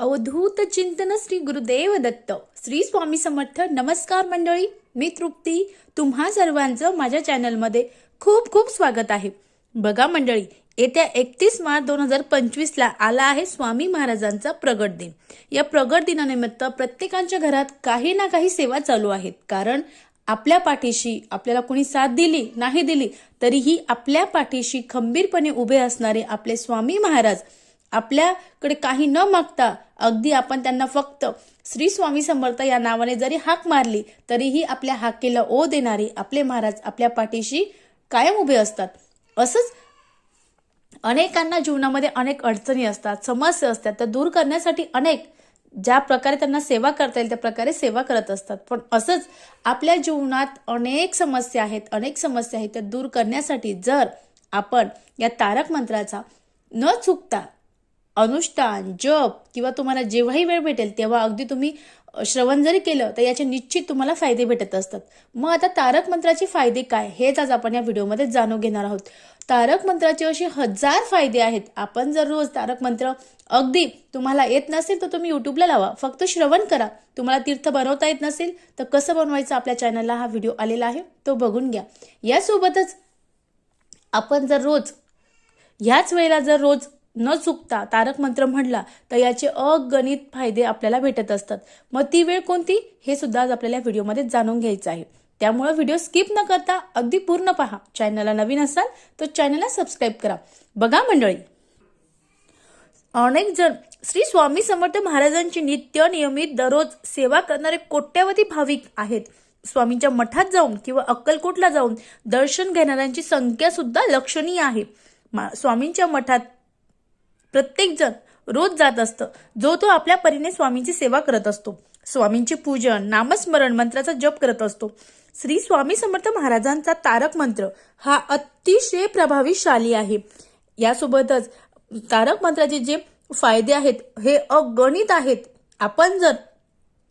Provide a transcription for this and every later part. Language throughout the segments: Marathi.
अवधूत चिंतन श्री गुरुदेव दत्त. श्री स्वामी समर्थ नमस्कार मंडळी. मी तृप्ती. तुम्हा सर्वांचं माझ्या चॅनलमध्ये खूप खूप स्वागत आहे. बघा मंडळी येत्या एकतीस मार्च दोन हजार पंचवीसला आला आहे स्वामी महाराजांचा प्रगट दिन. या प्रगट दिनानिमित्त प्रत्येकाच्या घरात काही ना काही सेवा चालू आहेत. कारण आपल्या पाठीशी आपल्याला कोणी साथ दिली नाही दिली तरीही आपल्या पाठीशी खंबीरपणे उभे असणारे आपले स्वामी महाराज आपल्याकडे काही न मागता अगदी आपण त्यांना फक्त श्री स्वामी समर्थ या नावाने जरी हाक मारली तरीही आपल्या हाकेला ओ देणारे आपले महाराज आपल्या पाठीशी कायम उभे असतात. असंच अनेकांना जीवनामध्ये अनेक अडचणी असतात समस्या असतात त्या दूर करण्यासाठी अनेक ज्या प्रकारे त्यांना सेवा करता येईल त्या प्रकारे सेवा करत असतात. पण असंच आपल्या जीवनात अनेक समस्या आहेत अनेक समस्या आहेत त्या दूर करण्यासाठी जर आपण या तारक मंत्राचा न चुकता अनुष्ठान जप किंवा तुम्हाला जेव्हाही वेळ भेटेल तेव्हा अगदी तुम्ही श्रवण जरी केलं तर याचे निश्चित तुम्हाला फायदे भेटत असतात. मग आता तारक मंत्राचे फायदे काय? हेच आज आपण या व्हिडिओमध्ये जाणून घेणार आहोत. तारक मंत्राचे असे हजार फायदे आहेत. आपण जर रोज तारक मंत्र अगदी तुम्हाला येत नसेल तर तुम्ही युट्यूबला लावा. फक्त श्रवण करा. तुम्हाला तीर्थ बनवता येत नसेल तर कसं बनवायचं आपल्या चॅनलला हा व्हिडिओ आलेला आहे तो बघून घ्या. यासोबतच आपण जर रोज ह्याच वेळेला जर रोज न चुकता तारक मंत्र म्हणला तर याचे अगणित फायदे आपल्याला भेटत असतात. मग ती वेळ कोणती? हे सुद्धा आज आपल्याला व्हिडिओमध्ये जाणून घ्यायचं आहे. त्यामुळे व्हिडिओ स्किप न करता अगदी पूर्ण पहा. चॅनलला नवीन असाल तर चॅनलला सबस्क्राईब करा. बघा मंडळी. अनेक जण श्री स्वामी समर्थ महाराजांची नित्य नियमित दररोज सेवा करणारे कोट्यावधी भाविक आहेत. स्वामींच्या मठात जाऊन किंवा अक्कलकोटला जाऊन दर्शन घेणाऱ्यांची संख्या सुद्धा लक्षणीय आहे. मा- स्वामींच्या मठात प्रत्येकजण रोज जात असतं. जो तो आपल्या परीने स्वामींची सेवा करत असतो. स्वामींचे पूजन नामस्मरण मंत्राचा जप करत असतो. श्री स्वामी समर्थ महाराजांचा तारक मंत्र हा अतिशय प्रभावीशाली आहे. यासोबतच तारक मंत्राचे जे फायदे आहेत हे अगणित आहेत. आपण जर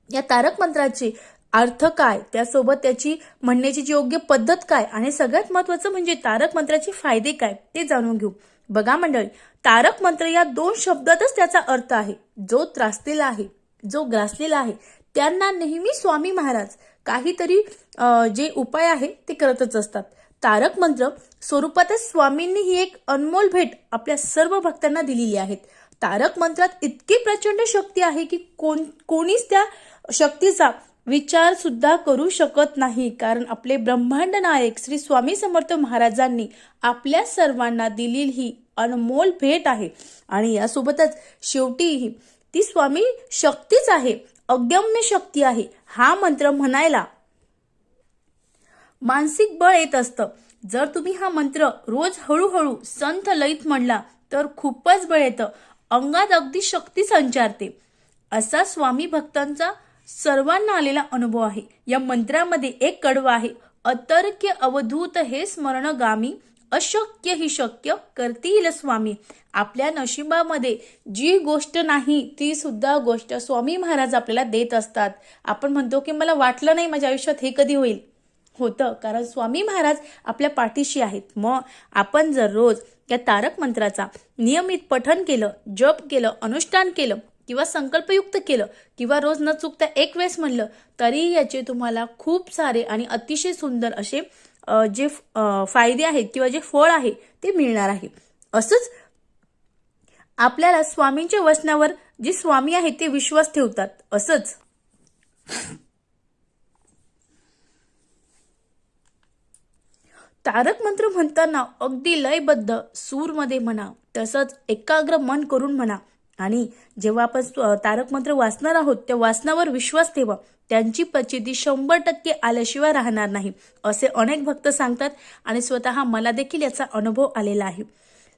या तारक मंत्राचे अर्थ काय त्यासोबत त्याची म्हणण्याची जी योग्य पद्धत काय आणि सगळ्यात महत्वाचं म्हणजे तारक मंत्राचे फायदे काय ते जाणून घेऊ. बघा मंडळी तारक मंत्र या दोन शब्दातच त्याचा अर्थ आहे. जो त्रासलेला आहे जो ग्रासलेला आहे त्यांना नेहमी स्वामी महाराज काहीतरी जे उपाय आहे ते करतच असतात. तारक मंत्र स्वरूपातच स्वामींनी ही एक अनमोल भेट आपल्या सर्व भक्तांना दिलेली आहेत. तारक मंत्रात इतकी प्रचंड शक्ती आहे की कोण कोणीच त्या शक्तीचा विचारसुद्धा करू शकत नाही. कारण आपले ब्रह्मांड नायक श्री स्वामी समर्थ महाराजांनी आपल्या सर्वांना दिलेली ही अनमोल भेट आहे. आणि यासोबतच शेवटी ती स्वामी शक्तीच आहे. अगम्य शक्ती आहे. हा मंत्र म्हणायला मानसिक बळ येत असतं. जर तुम्ही हा मंत्र रोज हळूहळू संथ लयीत म्हणला तर खूपच बळ येतं. अंगात अगदी शक्ती संचारते. असा स्वामी भक्तांचा सर्वांना आलेला अनुभव आहे. या मंत्रामध्ये एक कडवा आहे. अतर्क्य अवधूत हे स्मरणगामी अशक्य ही शक्य करतील स्वामी. आपल्या नशिबामध्ये जी गोष्ट नाही ती सुद्धा गोष्ट स्वामी महाराज आपल्याला देत असतात. आपण म्हणतो की मला वाटलं नाही माझ्या आयुष्यात हे कधी होईल. होतं कारण स्वामी महाराज आपल्या पाठीशी आहेत. मग आपण जर रोज या तारक मंत्राचा नियमित पठन केलं जप केलं अनुष्ठान केलं किंवा संकल्पयुक्त केलं किंवा रोज न चुकता एक वेळेस म्हणलं तरी याचे तुम्हाला खूप सारे आणि अतिशय सुंदर असे जे फायदे आहेत किंवा जे फळ आहे ते मिळणार आहे. असंच आपल्याला स्वामींच्या वचनावर जे स्वामी आहेत ते विश्वास ठेवतात. असंच. तारक मंत्र म्हणताना अगदी लयबद्ध सूरमध्ये म्हणा तसंच एकाग्र मन करून म्हणा आणि जेव्हा आपण स्व- तारक मंत्र वाचणार आहोत त्या वाचनावर विश्वास ठेवा. त्यांची प्रचिती शंभर टक्के आल्याशिवाय राहणार नाही असे अनेक भक्त सांगतात आणि स्वतः मला देखील याचा अनुभव आलेला आहे.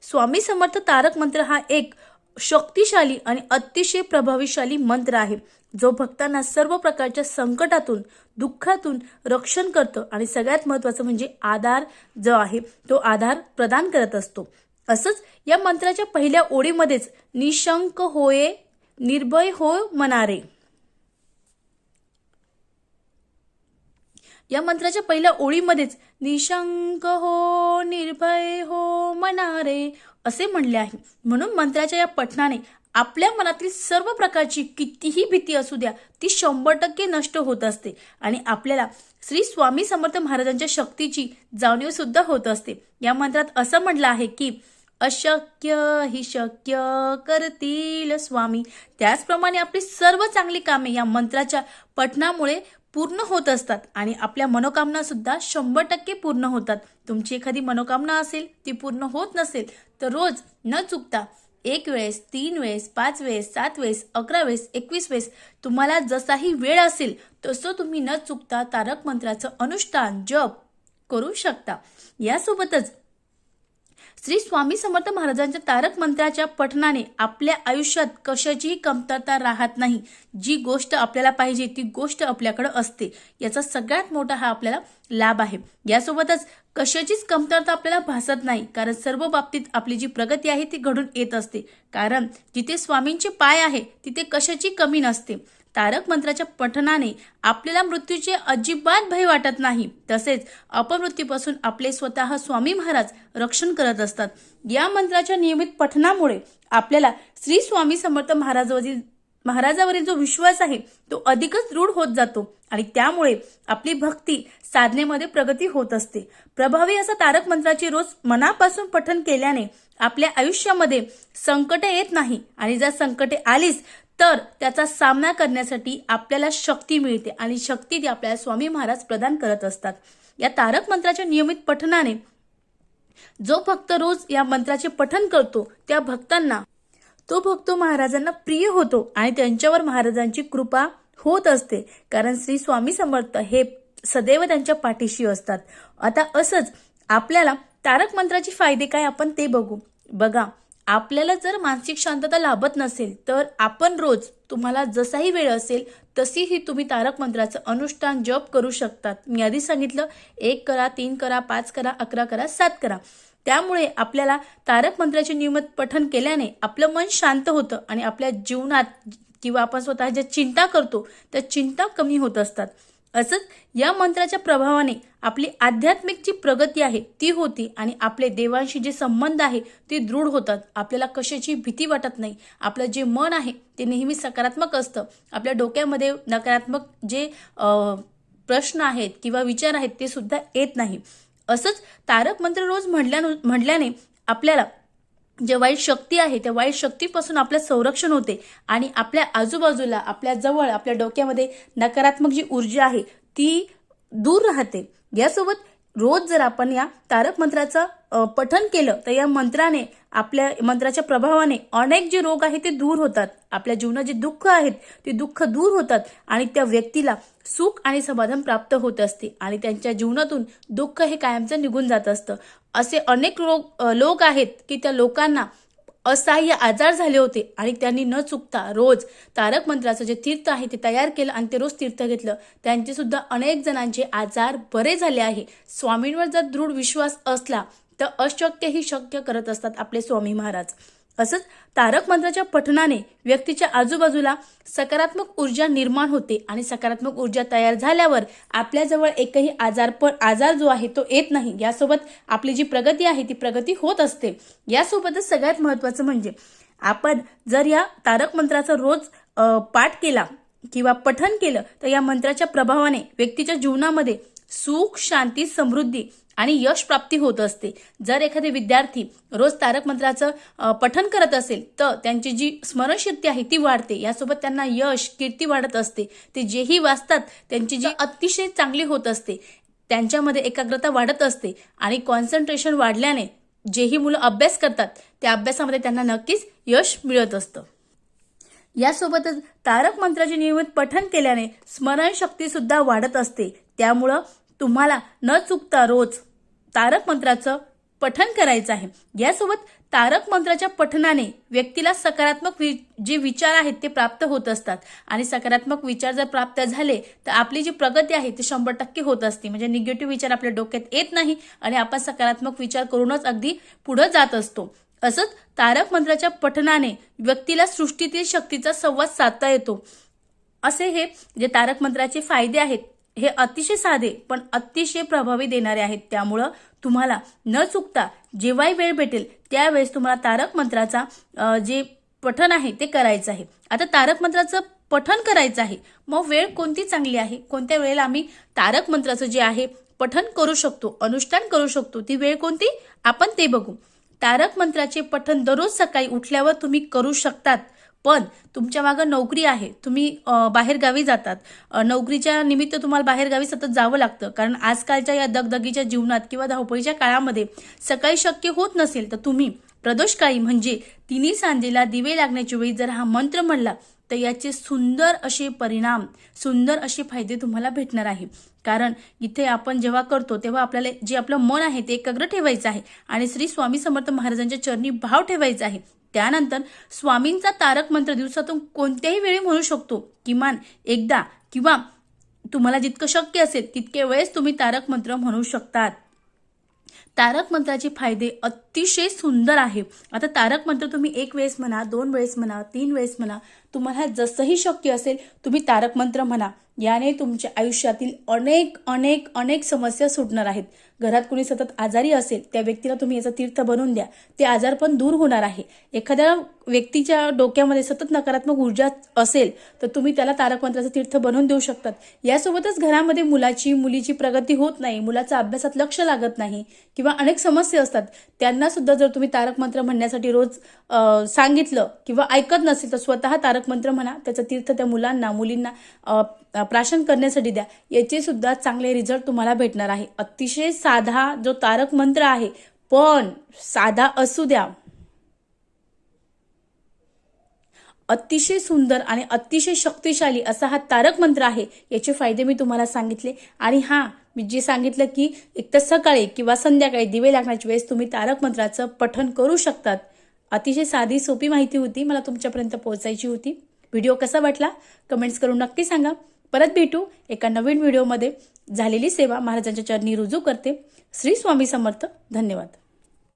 स्वामी समर्थ तारक मंत्र हा एक शक्तिशाली आणि अतिशय प्रभावीशाली मंत्र आहे जो भक्तांना सर्व प्रकारच्या संकटातून दुःखातून रक्षण करतं आणि सगळ्यात महत्त्वाचं म्हणजे आधार जो आहे तो आधार प्रदान करत असतो. असंच या मंत्राच्या पहिल्या ओळीमध्येच निशंक होये निर्भय हो मनारे. या मंत्राच्या पहिल्या ओळीमध्येच निशंक हो निर्भय हो मनारे असे म्हणले आहे. म्हणून मंत्राच्या या पठणाने आपल्या मनातील सर्व प्रकारची कितीही भीती असू द्या ती शंभर टक्के नष्ट होत असते आणि आपल्याला श्री स्वामी समर्थ महाराजांच्या शक्तीची जाणीव सुद्धा होत असते. या मंत्रात असं म्हटलं आहे की अशक्य ही शक्य करतील स्वामी. त्याचप्रमाणे आपली सर्व चांगली कामे या मंत्राच्या पठणामुळे पूर्ण होत असतात आणि आपल्या मनोकामना सुद्धा शंभर टक्के पूर्ण होतात. तुमची एखादी मनोकामना असेल ती पूर्ण होत नसेल तर रोज न चुकता एक वेळेस तीन वेळेस पाच वेळेस सात वेळेस अकरा वेळेस एकवीस वेळेस तुम्हाला जसाही वेळ असेल तसं तुम्ही न चुकता तारक मंत्राचं अनुष्ठान जप करू शकता. यासोबतच श्री स्वामी समर्थ महाराजांच्या तारक मंत्राच्या पठणाने आपल्या आयुष्यात कशाचीही कमतरता राहत नाही. जी गोष्ट आपल्याला पाहिजे ती गोष्ट आपल्याकडे असते. याचा सगळ्यात मोठा हा आपल्याला लाभ आहे. यासोबतच कशाचीच कमतरता आपल्याला भासत नाही कारण सर्व बाबतीत आपली जी प्रगती आहे ती घडून येत असते. कारण जिथे स्वामींचे पाय आहे तिथे कशाची कमी नसते. तारक मंत्राच्या पठणाने आपल्याला मृत्यूचे अजिबात भय वाटत नाही. तसेच अपमृत्यूपासून आपले स्वतः स्वामी महाराज रक्षण करत असतात. या मंत्राच्या नियमित पठणामुळे आपल्याला श्री स्वामी समर्थ महाराजावरील महाराजावरील जो विश्वास आहे तो अधिकच दृढ होत जातो आणि त्यामुळे आपली भक्ती साधनेमध्ये प्रगती होत असते. प्रभावी असा तारक मंत्राची रोज मनापासून पठन केल्याने आपल्या आयुष्यामध्ये संकटे येत नाही आणि जर संकटे आलीच तर त्याचा सामना करण्यासाठी आपल्याला शक्ती मिळते आणि शक्ती ती आपल्याला स्वामी महाराज प्रदान करत असतात. या तारक मंत्राच्या नियमित पठनाने जो भक्त रोज या मंत्राचे पठन करतो त्या भक्तांना तो भक्त महाराजांना प्रिय होतो आणि त्यांच्यावर महाराजांची कृपा होत असते. कारण श्री स्वामी समर्थ हे सदैव त्यांच्या पाठीशी असतात. आता असंच आपल्याला तारक मंत्राचे फायदे काय आपण ते बघू. बघा आपल्याला जर मानसिक शांतता लाभत नसेल तर आपण रोज तुम्हाला जसाही वेळ असेल तशीही तुम्ही तारक मंत्राचं अनुष्ठान जप करू शकतात. मी आधी सांगितलं एक करा तीन करा पाच करा अकरा करा सात करा. त्यामुळे आपल्याला तारक मंत्राचे नियमित पठन केल्याने आपलं मन शांत होतं आणि आपल्या जीवनात किंवा आपण स्वतः ज्या चिंता करतो त्या चिंता कमी होत असतात. असंच या मंत्राच्या प्रभावाने आपली आध्यात्मिक जी प्रगती आहे ती होती आणि आपले देवांशी जे संबंध आहे ते दृढ होतात. आपल्याला कशाची भीती वाटत नाही. आपलं जे मन आहे ते नेहमी सकारात्मक असतं. आपल्या डोक्यामध्ये नकारात्मक जे प्रश्न आहेत किंवा विचार आहेत ते सुद्धा येत नाही. असंच तारक मंत्र रोज म्हटल्यानु म्हटल्याने आपल्याला जे वाईट शक्ती आहे त्या वाईट शक्तीपासून आपलं संरक्षण होते आणि आपल्या आजूबाजूला आपल्या जवळ आपल्या डोक्यामध्ये नकारात्मक जी ऊर्जा आहे ती दूर राहते. यासोबत रोज जर आपण या तारक मंत्राचं पठन केलं तर या मंत्राने आपल्या मंत्राच्या प्रभावाने अनेक जे रोग आहेत ते दूर होतात. आपल्या जीवनात जे दुःख आहेत ते दुःख दूर होतात आणि त्या व्यक्तीला सुख आणि समाधान प्राप्त होत असते आणि त्यांच्या जीवनातून दुःख हे कायमचं निघून जात असतं. असे अनेक लोक लोक आहेत की त्या लोकांना असहाय्य आजार झाले होते आणि त्यांनी न चुकता रोज तारक मंत्राचं जे तीर्थ आहे ते तयार केलं आणि ते रोज तीर्थ घेतलं. त्यांचे सुद्धा अनेक जणांचे आजार बरे झाले आहे. स्वामींवर जर दृढ विश्वास असला तर अशक्य ही शक्य करत असतात आपले स्वामी महाराज. असंच तारक मंत्राच्या पठणाने व्यक्तीच्या आजूबाजूला सकारात्मक ऊर्जा निर्माण होते आणि सकारात्मक ऊर्जा तयार झाल्यावर आपल्याजवळ एकही आजारपण आजार जो आहे तो येत नाही. यासोबत आपली जी प्रगती आहे ती प्रगती होत असते. यासोबतच सगळ्यात महत्त्वाचं म्हणजे आपण जर या तारक मंत्राचा रोज पाठ केला किंवा पठन केलं तर या मंत्राच्या प्रभावाने व्यक्तीच्या जीवनामध्ये सुख शांती समृद्धी आणि यश प्राप्ती होत असते. जर एखादे विद्यार्थी रोज तारक मंत्राचं पठन करत असेल तर त्यांची जी स्मरणशक्ती आहे ती वाढते. यासोबत त्यांना यश कीर्ती वाढत असते. ते जेही वाचतात त्यांची जी अतिशय चांगली होत असते त्यांच्यामध्ये एकाग्रता वाढत असते आणि कॉन्सन्ट्रेशन वाढल्याने जेही मुलं अभ्यास करतात त्या अभ्यासामध्ये त्यांना नक्कीच यश मिळत असतं. यासोबतच तारक मंत्राचे नियमित पठन केल्याने स्मरणशक्ती सुद्धा वाढत असते. त्यामुळं तुम्हाला न चुकता रोज तारक मंत्राचं पठन करायचं आहे. यासोबत तारक मंत्राच्या पठनाने व्यक्तीला सकारात्मक वि जे विचार आहेत ते प्राप्त होत असतात. आणि सकारात्मक विचार जर प्राप्त झाले तर आपली जी प्रगती आहे ती शंभर टक्के होत असते. म्हणजे निगेटिव्ह विचार आपल्या डोक्यात येत नाही आणि आपण सकारात्मक विचार करूनच अगदी पुढे जात असतो. असंच तारक मंत्राच्या पठनाने व्यक्तीला सृष्टीतील शक्तीचा संवाद साधता येतो. असे हे जे तारक मंत्राचे फायदे आहेत हे अतिशय साधे पण अतिशय प्रभावी देणारे आहेत. त्यामुळं तुम्हाला न चुकता जेव्हाही वेळ भेटेल त्यावेळेस तुम्हाला तारक मंत्राचा जे पठण आहे ते करायचं आहे. आता तारक मंत्राचं पठन करायचं आहे. मग वेळ कोणती चांगली आहे? कोणत्या वेळेला आम्ही तारक मंत्राचं जे आहे पठन करू शकतो अनुष्ठान करू शकतो ती वेळ कोणती? आपण ते बघू. तारक मंत्राचे पठन दररोज सकाळी उठल्यावर तुम्ही करू शकतात. पण तुमच्या मागं नोकरी आहे. तुम्ही बाहेरगावी जातात. नोकरीच्या निमित्त तुम्हाला बाहेरगावी सतत जावं लागतं. कारण आजकालच्या या दगदगीच्या जीवनात किंवा धावपळीच्या काळामध्ये सकाळी शक्य होत नसेल तर तुम्ही प्रदोषकाळी म्हणजे तिन्ही सांजेला दिवे लागण्याच्या वेळी जर हा मंत्र म्हणला तर याचे सुंदर असे परिणाम सुंदर असे फायदे तुम्हाला भेटणार आहे. कारण इथे आपण जेव्हा करतो तेव्हा आपल्याला जे आपलं मन आहे ते एकाग्र ठेवायचं आहे. आणि श्री स्वामी समर्थ महाराजांच्या चरणी भाव ठेवायचा आहे. त्यानंतर स्वामींचा तारक मंत्र दिवसातून कोणत्याही वेळी म्हणू शकतो. किमान एकदा किंवा तुम्हाला जितकं शक्य असेल तितके वेळेस तुम्ही तारक मंत्र म्हणू शकतात. तारक मंत्राचे फायदे अतिशय सुंदर आहे. आता तारक मंत्र तुम्ही एक वेळेस म्हणा दोन वेळेस म्हणा तीन वेळेस म्हणा तुम्हाला जसंही शक्य असेल तुम्ही तारक मंत्र म्हणा. याने तुमच्या आयुष्यातील अनेक अनेक अनेक समस्या सुटणार आहेत. घरात कुणी सतत आजारी असेल त्या व्यक्तीला तुम्ही याचा तीर्थ बनवून द्या. ते आजार पण दूर होणार आहे. एखाद्या व्यक्तीच्या डोक्यामध्ये सतत नकारात्मक ऊर्जा असेल तर तुम्ही त्याला तारकमंत्राचं तीर्थ बनवून देऊ शकतात. यासोबतच घरामध्ये मुलाची मुलीची प्रगती होत नाही. मुलाचा अभ्यासात लक्ष लागत नाही किंवा अनेक समस्या असतात. त्यांना सुद्धा जर तुम्ही तारक मंत्र म्हणण्यासाठी रोज सांगितलं किंवा ऐकत नसेल तर स्वतः तारक मंत्र म्हणा त्याचं तीर्थ त्या मुलांना मुलींना प्राशन करण्यासाठी द्या. याचे सुद्धा चांगले रिझल्ट तुम्हाला भेटणार आहे. अतिशय साधा जो तारक मंत्र आहे पण साधा असू द्या. अतिशय सुंदर आणि अतिशय शक्तिशाली असा हा तारक मंत्र आहे याचे फायदे मी तुम्हाला सांगितले. आणि हा मी जे सांगितलं की एक तर सकाळी किंवा संध्याकाळी दिवे लागण्याच्या वेळेस तुम्ही तारक मंत्राचं पठण करू शकतात. अतिशय साधी सोपी माहिती होती मला तुमच्यापर्यंत पोहोचायची होती. व्हिडिओ कसा वाटला? कमेंट्स करून नक्की सांगा. परत भेटू एका नवीन व्हिडिओमध्ये. झालेली सेवा महाराजांच्या चरणी रुजू करते. श्री स्वामी समर्थ. धन्यवाद.